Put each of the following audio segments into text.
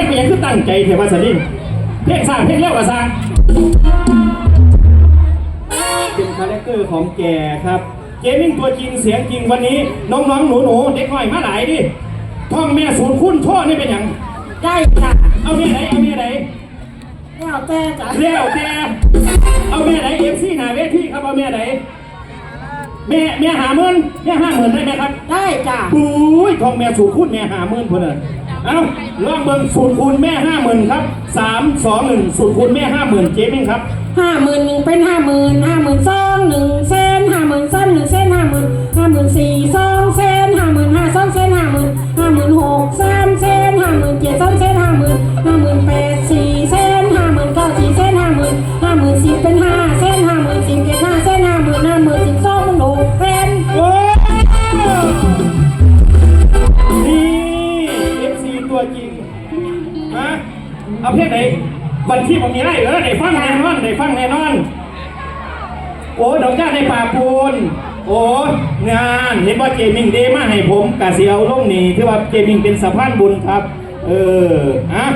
ลงไปยังคือตั้งใจเทวาสลิงเพลงสร้างเพลงเร็วกว่าสร้างเป็นคาแรคเตอร์ของแกครับเกมมิ่งตัวจริงเสียงจริงวันนี้ น้องๆหนูๆเด็กน้อยมาหลายดิท่องแม่ศูนย์คุณช่อนี่เป็นอย่างได้จ้ะเอาแม่ไหนเอาแม่ไหนแล้วแต่จ้ะเร็วแกเอาแม่ไหนเอฟซีหนาเวทีครับเอาแม่ไหนแม่แม่หาเมื่นแม่ห้าหมื่นได้ไหมครับ ได้จ้ะปุ้ยทองแม่สูตรคูณแม่หาหมื่นคนน่ะ เอ้าลองเบิ้งสูตรคูณแม่ห้าหมื่นครับสามสองหนึ่งสูตรคูณแม่ห้าหมื่นเจ๊มิ่งครับห้าหมื่นหนึ่งเป็นห้าหมื่นห้าหมื่นสองหนึ่งเส้นห้าหมื่นสามหนึ่งเส้นห้าหมื่นห้าหมื่นสี่สอง ฮะเอาเพศไหนวันที่ผมมีไรเออไหนฟังแน่นอนไหนฟังแน่นอน โอ้ดอกจ้าในป่าปูน โอ้งานเห็นว่าเจมิงเดมาให้ผมกะเสียวลงนี่ที่ว่าเจมิงเป็นสะพานบุญครับ เออฮะ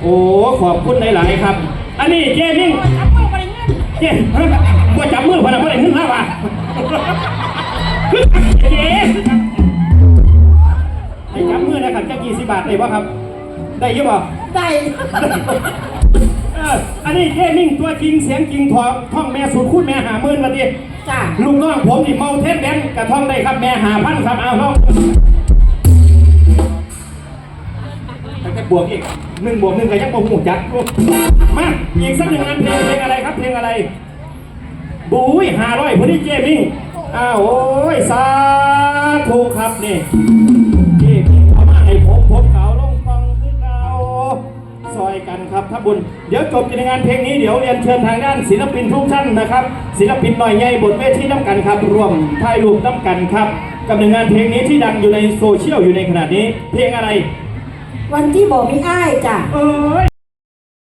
โอ้ขอบคุณหลายๆครับ อันนี้เจมิงเจฮะว่จับมือพนักงานเงินแล้วว่ะเจให้จับมือนะครับจะกี่สิบบาทได้ปะครับ ได้เยอะป่ะได้ เอออันนี้เทมิ่งตัวจริงเสียงจริงทองท่องแม่สูตรคุณแม่หาหมื่นมาดิจ้ะลูกน้องผมนี่เมาเทสแดนกระท่องได้ครับแม่หาพันครับเอาท่องแต่จะบวกอีกหนึ่งบวกหนึ่งก็ยังบ่หูจักมาอีกสักหนึ่งอันเพลงเพลงอะไรครับเพลงอะไรบุ้ยหาร้อยพอดีเจมิ่งอ้าวโอ้ยสาธุครับนี่ กันครับทับบุญเดี๋ยวจบกิจงานเพลงนี้เดี๋ยวเรียนเชิญทางด้านศิลปินทุกท่านนะครับ ศิลปินหน่อยใหญ่บทเวทีน้ำกันครับร่วมถ่ายรูปน้ำกันครับกับหนึ่งงานเพลงนี้ที่ดังอยู่ในโซเชียลอยู่ในขณะนี้ เพลงอะไร วันที่บอกมีอ้ายจ้ะ เอ้ย